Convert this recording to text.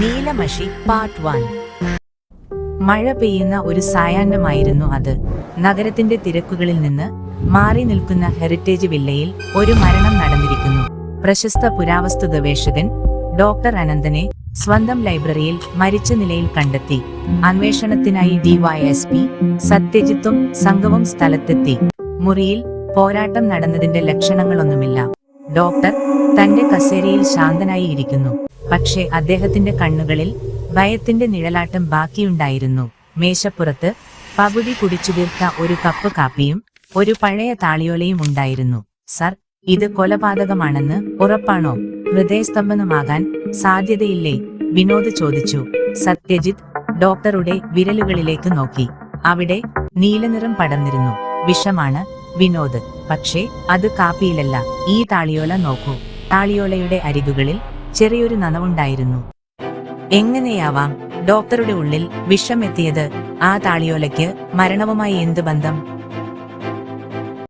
നീലമഷി part one. മഴ പെയ്യുന്ന ഒരു സായാഹ്നമായിരുന്നു അത്. നഗരത്തിന്റെ തിരക്കുകളിൽ നിന്ന് മാറി നിൽക്കുന്ന ഹെറിറ്റേജ് വില്ലയിൽ ഒരു മരണം നടന്നിരിക്കുന്നു. പ്രശസ്ത പുരാവസ്തു ഗവേഷകൻ ഡോക്ടർ അനന്തനെ സ്വന്തം ലൈബ്രറിയിൽ മരിച്ച നിലയിൽ കണ്ടെത്തി. അന്വേഷണത്തിനായി ഡിവൈഎസ്പി സത്യജിത്തും സംഘവും സ്ഥലത്തെത്തി. മുറിയിൽ പോരാട്ടം നടന്നതിന്റെ ലക്ഷണങ്ങളൊന്നുമില്ല. ഡോക്ടർ തന്റെ കസേരയിൽ ശാന്തനായി ഇരിക്കുന്നു. പക്ഷേ അദ്ദേഹത്തിന്റെ കണ്ണുകളിൽ ഭയത്തിന്റെ നിഴലാട്ടം ബാക്കിയുണ്ടായിരുന്നു. മേശപ്പുറത്ത് പകുതി കുടിച്ചു തീർത്ത ഒരു കപ്പ് കാപ്പിയും ഒരു പഴയ താളിയോലയും ഉണ്ടായിരുന്നു. സർ ഇത് കൊലപാതകമാണെന്ന് ഉറപ്പാണോ? ഹൃദയസ്തംഭനമാകാൻ സാധ്യതയില്ലേ? വിനോദ് ചോദിച്ചു. സത്യജിത് ഡോക്ടറുടെ വിരലുകളിലേക്ക് നോക്കി. അവിടെ നീലനിറം പടർന്നിരുന്നു. വിഷമാണ് വിനോദ്. പക്ഷേ അത് കാപ്പിയിലല്ല. ഈ താളിയോല നോക്കൂ. താളിയോലയുടെ അരികുകളിൽ ചെറിയൊരു നനവുണ്ടായിരുന്നു. എങ്ങനെയാവാം? ഡോക്ടറുടെ ഉള്ളിൽ വിഷം എത്തിയത് ആ താളിയോലയ്ക്ക് മരണവുമായി എന്ത് ബന്ധം?